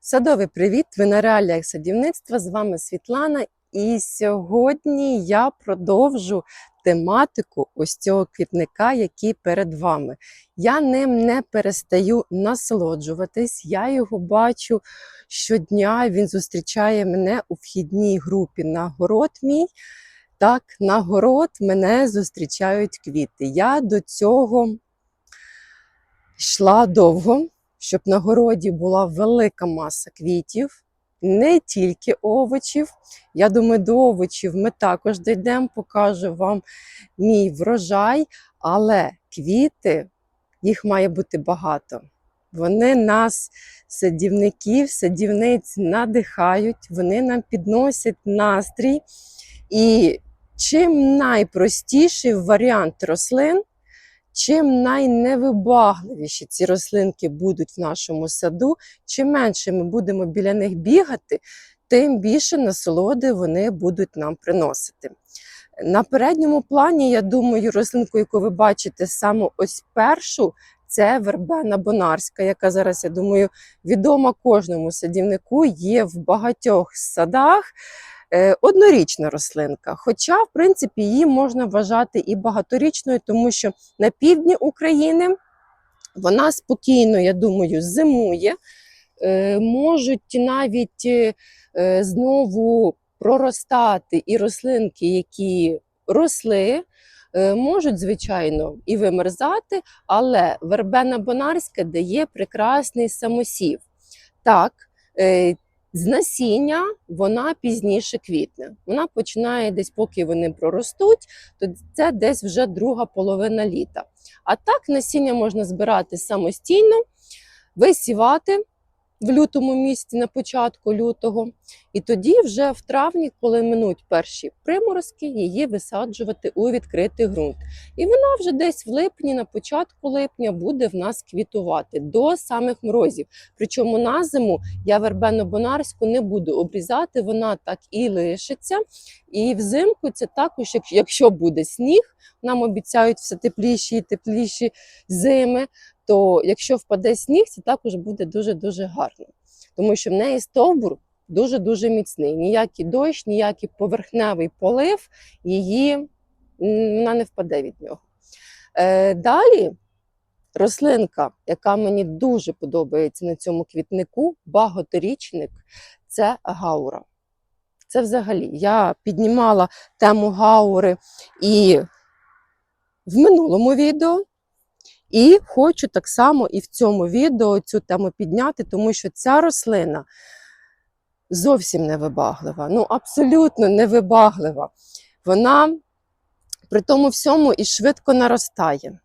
Садовий привіт! Ви на реаліях садівництва. З вами Світлана. І сьогодні я продовжу тематику ось цього квітника, який перед вами. Я ним не перестаю насолоджуватись. Я його бачу щодня. Він зустрічає мене у вхідній групі на город мій. Так, на город мене зустрічають квіти. Я до цього йшла довго щоб на городі була велика маса квітів, не тільки овочів. Я думаю, до овочів ми також дійдемо, покажу вам мій врожай, але квіти, їх має бути багато. Вони нас, садівників, садівниць, надихають, вони нам підносять настрій. І чим найпростіший варіант рослин, Чим найневибагливіші ці рослинки будуть в нашому саду, чим менше ми будемо біля них бігати, тим більше насолоди вони будуть нам приносити. На передньому плані, я думаю, рослинку, яку ви бачите саме ось першу, це вербена бонарська, яка зараз, я думаю, відома кожному садівнику, є в багатьох садах. Е, однорічна рослинка. Хоча, в принципі, її можна вважати і багаторічною, тому що на півдні України вона спокійно, я думаю, зимує. Е, можуть навіть е, знову проростати і рослинки, які росли. Можуть, звичайно, і вимерзати, але вербена бонарська дає прекрасний самосів. Так, з насіння вона пізніше квітне. Вона починає десь, поки вони проростуть, то це десь вже друга половина літа. А так насіння можна збирати самостійно, висівати в лютому місяці на початку лютого. І тоді, вже в травні, коли минуть перші приморозки, її висаджувати у відкритий ґрунт. І вона вже десь в липні, на початку липня, буде в нас квітувати до самих морозів. Причому на зиму я вербену бонарську не буду обрізати, вона так і лишиться. І взимку це також, якщо буде сніг, нам обіцяють все тепліші і тепліші зими. То якщо впаде сніг, це також буде дуже-дуже гарно, тому що в неї стовбур дуже-дуже міцний. Ніякий дощ, ніякий поверхневий полив, її вона не впаде від нього. Е, Далі рослинка, яка мені дуже подобається на цьому квітнику, багаторічник це гаура. Це взагалі я піднімала тему гаури і в минулому відео. І хочу так само і в цьому відео цю тему підняти, тому що ця рослина зовсім невибаглива. Ну, абсолютно невибаглива. Вона при тому всьому і швидко наростає.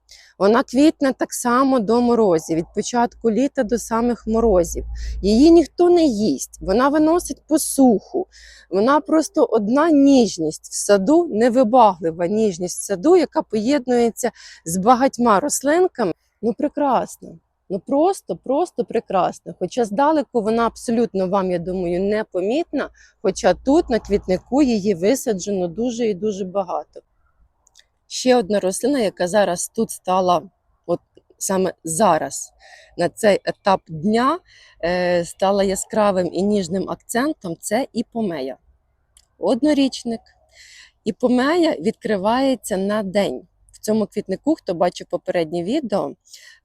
Вона квітне так само до морозів, від початку літа до самих морозів. Її ніхто не їсть, вона виносить посуху. Вона просто одна ніжність в саду, невибаглива ніжність в саду, яка поєднується з багатьма рослинками. Ну, прекрасно. Ну просто, просто прекрасно. Хоча здалеку вона абсолютно вам, я думаю, непомітна. Хоча тут на квітнику її висаджено дуже і дуже багато. Ще одна рослина, яка зараз тут стала, от саме зараз, на цей етап дня, е, стала яскравим і ніжним акцентом це іпомея. Однорічник. Іпомея відкривається на день. В цьому квітнику, хто бачив попереднє відео,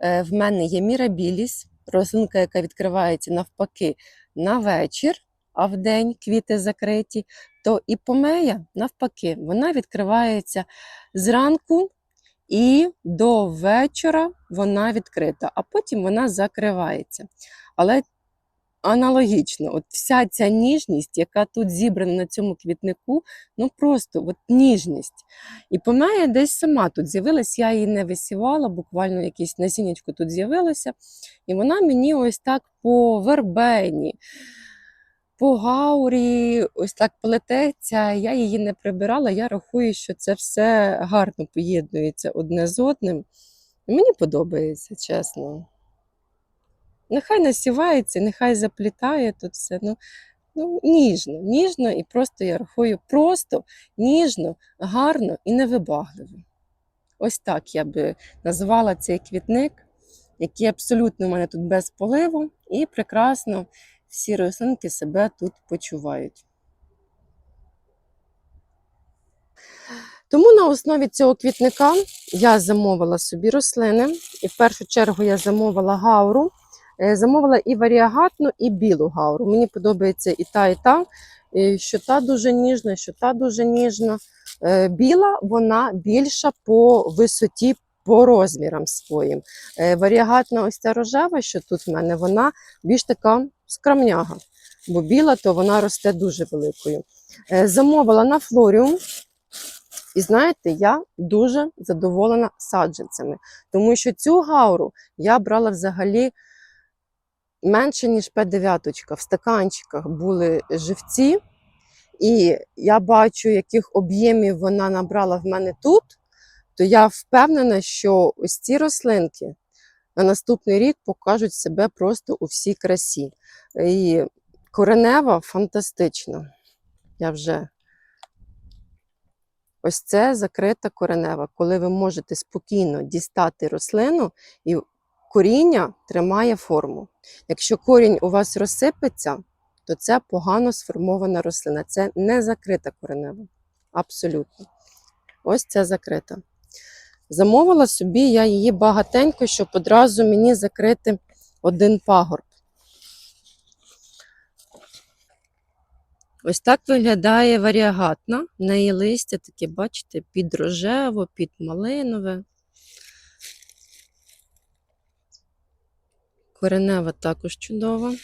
е, в мене є мірабіліс, рослинка, яка відкривається навпаки на вечір, а в день квіти закриті, то іпомея, навпаки, вона відкривається зранку і до вечора вона відкрита, а потім вона закривається. Але аналогічно, от вся ця ніжність, яка тут зібрана на цьому квітнику, ну просто от ніжність. І помея десь сама тут з'явилась, я її не висівала, буквально якесь насіннячко тут з'явилося. І вона мені ось так по вербені по гаурі ось так плететься. Я її не прибирала. Я рахую, що це все гарно поєднується одне з одним. Мені подобається, чесно. Нехай насівається, нехай заплітає тут все. Ну, ну, Ніжно, ніжно і просто я рахую, просто ніжно, гарно і невибагливо. Ось так я би назвала цей квітник, який абсолютно у мене тут без поливу і прекрасно всі рослинки себе тут почувають. Тому на основі цього квітника я замовила собі рослини. І в першу чергу я замовила гауру. Е, Замовила і варіагатну, і білу гауру. Мені подобається і та, і та. Що та дуже ніжна, що та дуже ніжна. Е, Біла вона більша по висоті, по розмірам своїм. Е, Варіагатна, ось ця рожева, що тут в мене, вона більш така скромняга. Бо біла, то вона росте дуже великою. Е, Замовила на флоріум. І знаєте, я дуже задоволена саджанцями, тому що цю гауру я брала взагалі менше, ніж П9. В стаканчиках були живці, і я бачу, яких об'ємів вона набрала в мене тут, то я впевнена, що ось ці рослинки на наступний рік покажуть себе просто у всій красі. І коренева фантастична. Я вже Ось це закрита коренева, коли ви можете спокійно дістати рослину і коріння тримає форму. Якщо корінь у вас розсипеться, то це погано сформована рослина. Це не закрита коренева. Абсолютно. Ось це закрита. Замовила собі я її багатенько, щоб одразу мені закрити один пагорб. Ось так виглядає варіагатна. В неї листя таке, бачите, під рожево, під малинове. Коренева також чудова.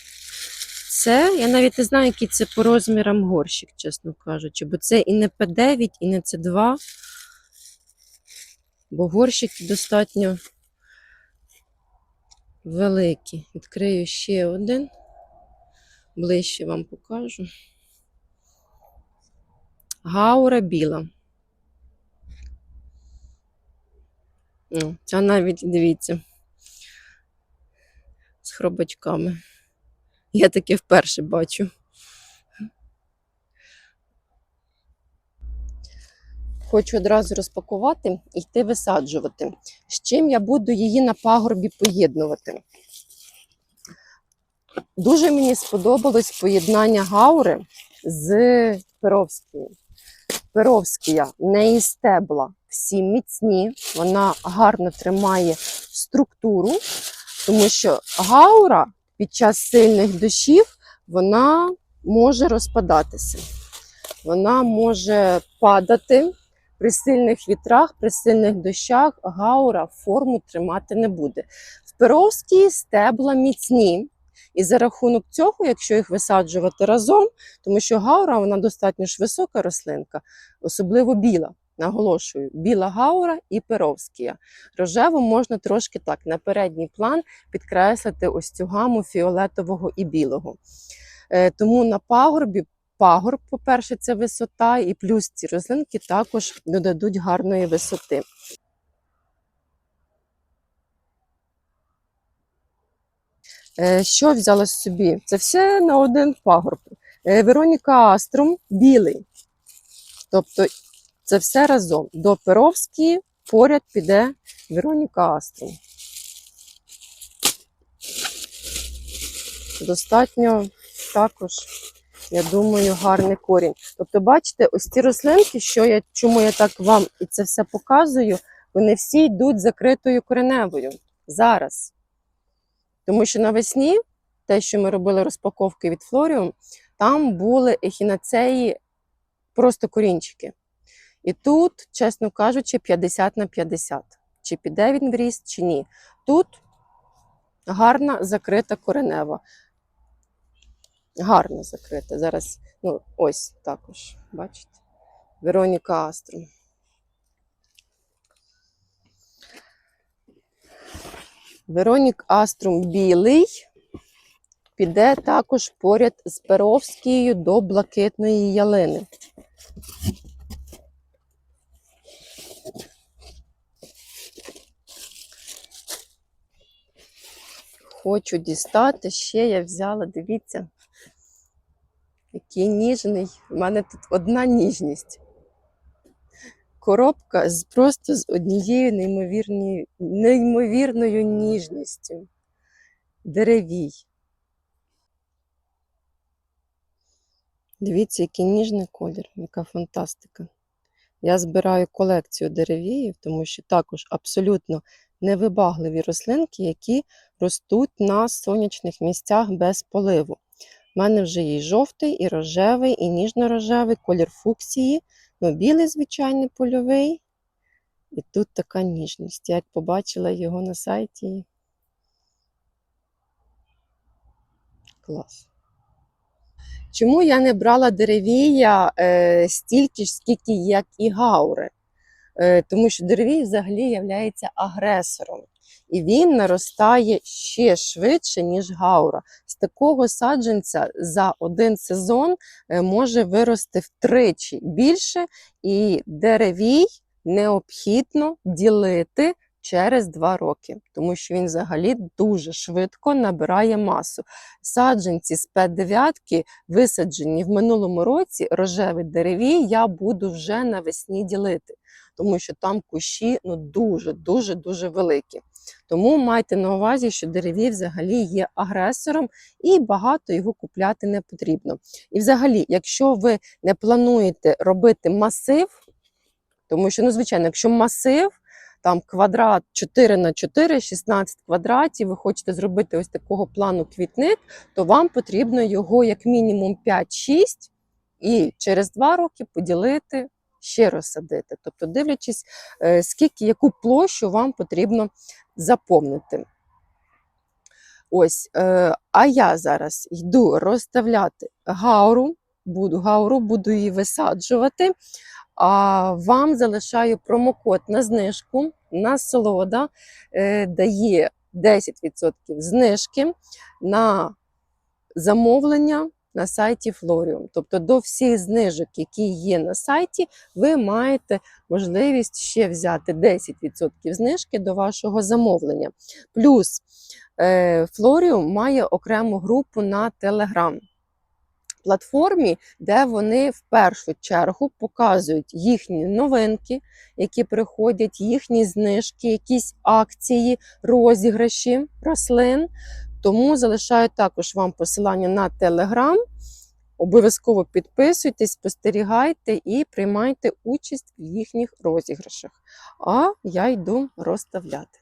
Це, я навіть не знаю, який це по розмірам горщик, чесно кажучи, бо це і не П9, і не С2. Бо горщики достатньо великі. Відкрию ще один. Ближче вам покажу. Гаура біла. О, Ця навіть, дивіться, з хробачками. Я таке вперше бачу. Хочу одразу розпакувати і йти висаджувати. З чим я буду її на пагорбі поєднувати. Дуже мені сподобалось поєднання гаури з перовською. Перовськія, неї стебла всі міцні, вона гарно тримає структуру, тому що гаура під час сильних дощів вона може розпадатися. Вона може падати при сильних вітрах, при сильних дощах гаура форму тримати не буде. В перовській стебла міцні. І за рахунок цього, якщо їх висаджувати разом, тому що гаура вона достатньо ж висока рослинка, особливо біла. Наголошую, біла гаура і перовськія. Рожеву можна трошки так на передній план підкреслити ось цю гаму фіолетового і білого. Е, тому на пагорбі пагорб, по-перше, це висота, і плюс ці рослинки також додадуть гарної висоти. Е, Що взяла собі? Це все на один пагорб. Е, Вероніка Аструм білий. Тобто це все разом. До Перовської поряд піде Вероніка Аструм. Достатньо також, я думаю, гарний корінь. Тобто, бачите, ось ці рослинки, що я, чому я так вам і це все показую, вони всі йдуть закритою кореневою зараз. Тому що навесні, те, що ми робили розпаковки від Флоріум, там були ехінацеї просто корінчики. І тут, чесно кажучи, 50 на 50. Чи піде він в ріст, чи ні. Тут гарна закрита коренева. Гарно закрита. Зараз, ну, ось також, бачите? Вероніка Аструм. Веронік Аструм білий піде також поряд з Перовською до блакитної ялини. Хочу дістати, ще я взяла, дивіться, який ніжний. У мене тут одна ніжність. Коробка з просто з однією неймовірною, ніжністю. Деревій. Дивіться, який ніжний колір, яка фантастика. Я збираю колекцію деревіїв, тому що також абсолютно невибагливі рослинки, які ростуть на сонячних місцях без поливу. У мене вже є жовтий, і рожевий, і ніжно-рожевий, колір фуксії, ну, білий звичайний польовий. І тут така ніжність. Я побачила його на сайті. Клас. Чому я не брала деревія е, стільки ж, скільки як і гаури? Е, тому що деревій взагалі є агресором. І він наростає ще швидше, ніж гаура. З такого саджанця за один сезон е, може вирости втричі більше, і деревій необхідно ділити через два роки, тому що він взагалі дуже швидко набирає масу. Саджанці з П9 висаджені в минулому році рожевий деревій, я буду вже навесні ділити, тому що там кущі ну дуже дуже дуже великі. Тому майте на увазі, що деревій взагалі є агресором і багато його купляти не потрібно. І взагалі, якщо ви не плануєте робити масив, тому що, ну, звичайно, якщо масив, там квадрат 4 на 4, 16 квадратів, ви хочете зробити ось такого плану квітник, то вам потрібно його як мінімум 5-6 і через 2 роки поділити, ще розсадити. Тобто, дивлячись, е, скільки яку площу вам потрібно заповнити. Ось, е, а я зараз йду розставляти гауру, буду гауру, буду її висаджувати. А вам залишаю промокод на знижку. Насолода е, дає 10% знижки на замовлення на сайті Florium. Тобто до всіх знижок, які є на сайті, ви маєте можливість ще взяти 10% знижки до вашого замовлення. Плюс е, Florium має окрему групу на Telegram платформі, де вони в першу чергу показують їхні новинки, які приходять, їхні знижки, якісь акції, розіграші рослин. Тому залишаю також вам посилання на Telegram. Обов'язково підписуйтесь, спостерігайте і приймайте участь в їхніх розіграшах. А я йду розставляти.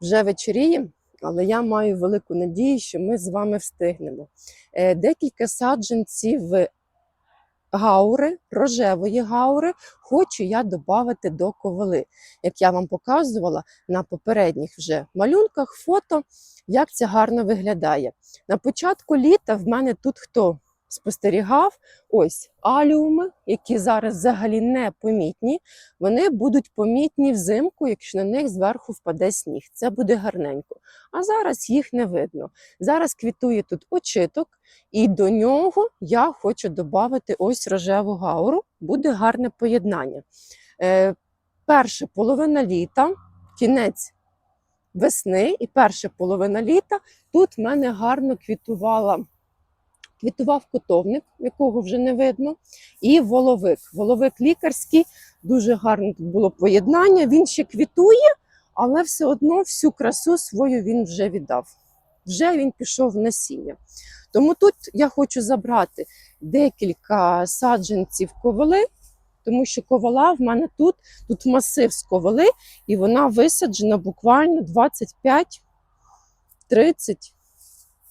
Вже вечоріє, але я маю велику надію, що ми з вами встигнемо. Е, Декілька саджанців гаури, рожевої гаури, хочу я додати до ковали. Як я вам показувала на попередніх вже малюнках, фото, як це гарно виглядає. На початку літа в мене тут хто спостерігав, ось аліуми, які зараз взагалі не помітні, вони будуть помітні взимку, якщо на них зверху впаде сніг. Це буде гарненько. А зараз їх не видно. Зараз квітує тут очиток, і до нього я хочу додати ось рожеву гауру, буде гарне поєднання. Е, Перша половина літа, кінець весни і перша половина літа тут в мене гарно квітувала. Квітував котовник, якого вже не видно, і воловик. Воловик лікарський, дуже гарне було поєднання. Він ще квітує, але все одно всю красу свою він вже віддав. Вже він пішов в насіння. Тому тут я хочу забрати декілька саджанців ковали, тому що ковала в мене тут, тут масив з ковали, і вона висаджена буквально 25-30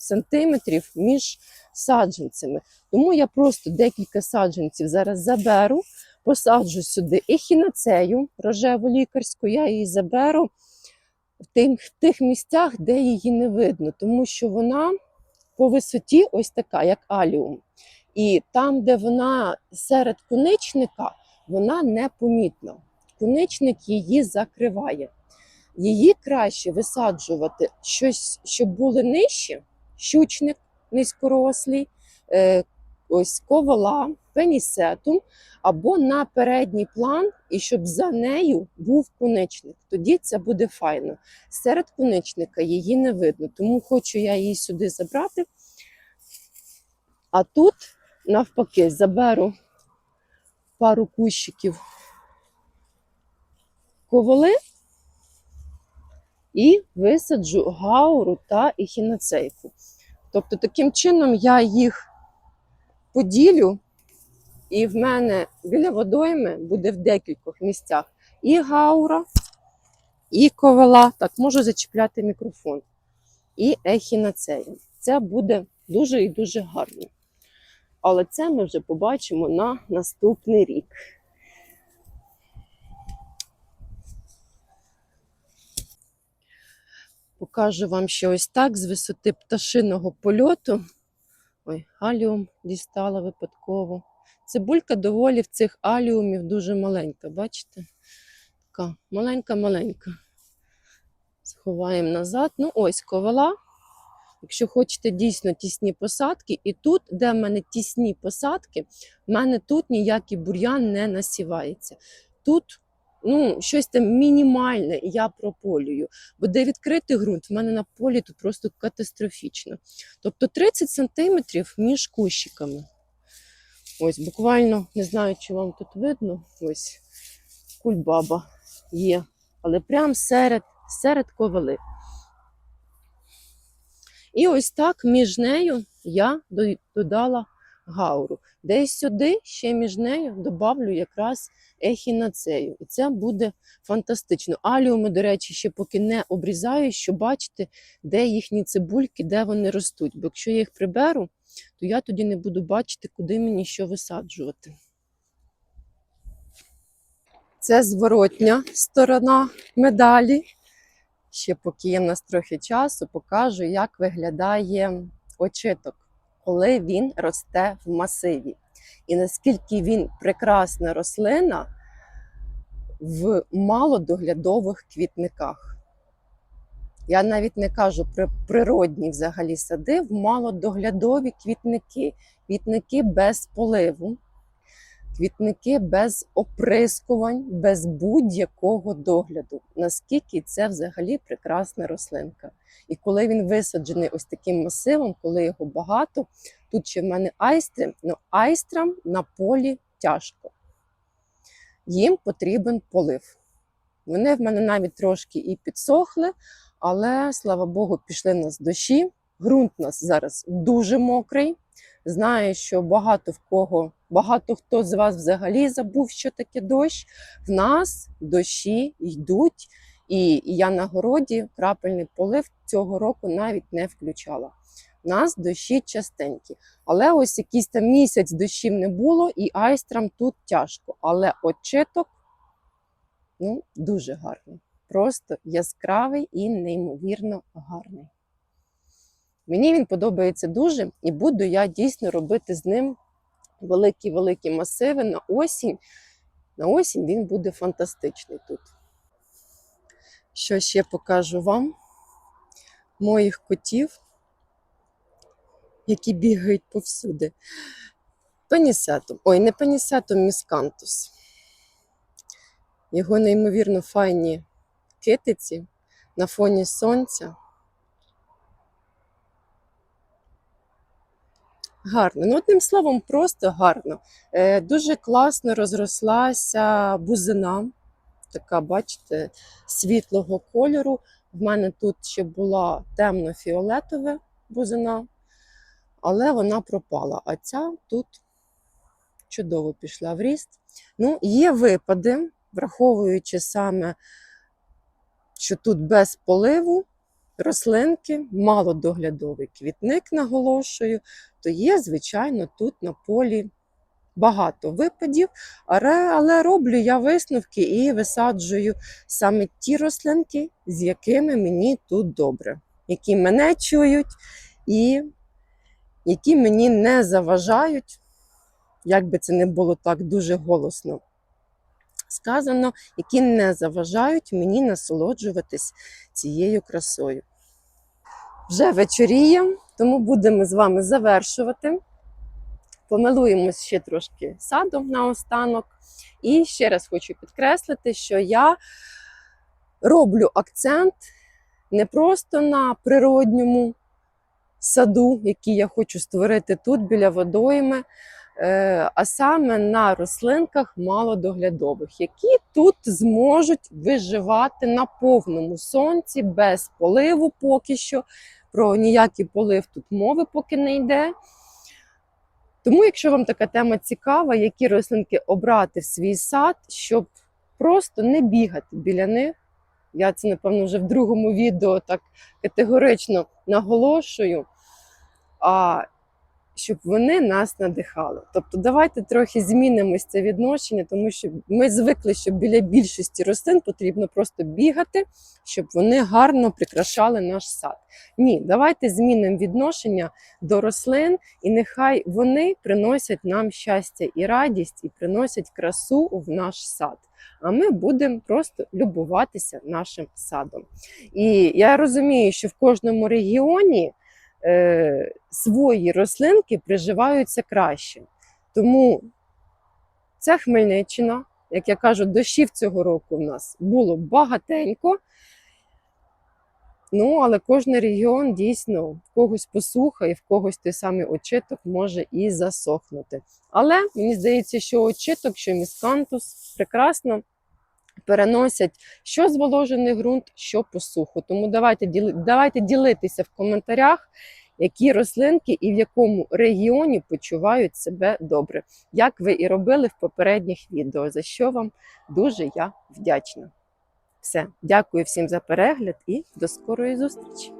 сантиметрів між саджанцями. Тому я просто декілька саджанців зараз заберу, посаджу сюди ехінацею рожеву лікарську, я її заберу в тих, в тих місцях, де її не видно, тому що вона по висоті ось така, як аліум. І там, де вона серед куничника, вона непомітна. Куничник її закриває. Її краще висаджувати щось, щоб були нижче, щучник низькорослий, е, ось ковала, пенісетум, або на передній план, і щоб за нею був куничник. Тоді це буде файно. Серед куничника її не видно, тому хочу я її сюди забрати. А тут, навпаки, заберу пару кущиків ковали і висаджу гауру та ехіноцейку. Тобто, таким чином я їх поділю, і в мене біля водойми буде в декількох місцях і гаура, і ковала. Так, можу зачіпляти мікрофон. І ехінацея. Це буде дуже і дуже гарно. Але це ми вже побачимо на наступний рік. Покажу вам ще ось так з висоти пташиного польоту. Ой, аліум дістала випадково. Цибулька доволі в цих аліумів дуже маленька, бачите? Така маленька-маленька. Сховаємо назад. Ну, ось ковала. Якщо хочете дійсно тісні посадки, і тут, де в мене тісні посадки, в мене тут ніякий бур'ян не насівається. Тут ну, щось там мінімальне я прополюю. Бо де відкритий ґрунт, в мене на полі тут просто катастрофічно. Тобто 30 сантиметрів між кущиками. Ось, буквально, не знаю, чи вам тут видно, ось кульбаба є. Але прямо серед, серед ковали. І ось так між нею я додала гауру. Десь сюди ще між нею добавлю якраз ехінацею. І це буде фантастично. Аліуми, до речі, ще поки не обрізаю, щоб бачити, де їхні цибульки, де вони ростуть. Бо якщо я їх приберу, то я тоді не буду бачити, куди мені що висаджувати. Це зворотня сторона медалі. Ще поки є в нас трохи часу, покажу, як виглядає очиток, коли він росте в масиві. І наскільки він прекрасна рослина в малодоглядових квітниках. Я навіть не кажу про природні взагалі сади, в малодоглядові квітники, квітники без поливу, квітники без оприскувань, без будь-якого догляду. Наскільки це взагалі прекрасна рослинка. І коли він висаджений ось таким масивом, коли його багато, тут ще в мене айстри, ну айстрам на полі тяжко. Їм потрібен полив. Вони в мене навіть трошки і підсохли, але слава Богу, пішли нас дощі. Ґрунт у нас зараз дуже мокрий. Знаю, що багато в кого, багато хто з вас взагалі забув, що таке дощ. В нас дощі йдуть, і я на городі крапельний полив цього року навіть не включала. У нас дощі частенькі. Але ось якийсь там місяць дощів не було, і айстрам тут тяжко. Але очиток ну, дуже гарний. Просто яскравий і неймовірно гарний. Мені він подобається дуже, і буду я дійсно робити з ним великі-великі масиви на осінь. На осінь він буде фантастичний тут. Що ще покажу вам? Моїх котів, які бігають повсюди. Пенісетом. Ой, не пенісетом, міскантус. Його неймовірно файні китиці на фоні сонця. Гарно. Ну, одним словом, просто гарно. Е, дуже класно розрослася бузина. Така, бачите, світлого кольору. В мене тут ще була темно-фіолетова бузина, але вона пропала. А ця тут чудово пішла в ріст. Ну, є випади, враховуючи саме, що тут без поливу рослинки, малодоглядовий квітник, наголошую, то є, звичайно, тут на полі багато випадів, але роблю я висновки і висаджую саме ті рослинки, з якими мені тут добре, які мене чують і які мені не заважають, як би це не було так дуже голосно сказано, які не заважають мені насолоджуватись цією красою. Вже вечоріє, тому будемо з вами завершувати. Помилуємось ще трошки садом наостанок. І ще раз хочу підкреслити, що я роблю акцент не просто на природньому саду, який я хочу створити тут біля водойми, е, а саме на рослинках малодоглядових, які тут зможуть виживати на повному сонці без поливу поки що. Про ніякий полив тут мови поки не йде. Тому, якщо вам така тема цікава, які рослинки обрати в свій сад, щоб просто не бігати біля них. Я це, напевно, вже в другому відео так категорично наголошую, а щоб вони нас надихали. Тобто, давайте трохи змінимо це відношення, тому що ми звикли, що біля більшості рослин потрібно просто бігати, щоб вони гарно прикрашали наш сад. Ні, давайте змінимо відношення до рослин, і нехай вони приносять нам щастя і радість, і приносять красу в наш сад. А ми будемо просто любуватися нашим садом. І я розумію, що в кожному регіоні е, свої рослинки приживаються краще. Тому ця Хмельниччина, як я кажу, дощів цього року в нас було багатенько. Ну, але кожен регіон дійсно в когось посуха і в когось той самий очиток може і засохнути. Але мені здається, що очиток, що міскантус прекрасно переносять що зволожений ґрунт, що посуху. Тому давайте, давайте ділитися в коментарях, які рослинки і в якому регіоні почувають себе добре, як ви і робили в попередніх відео, за що вам дуже я вдячна. Все, дякую всім за перегляд і до скорої зустрічі!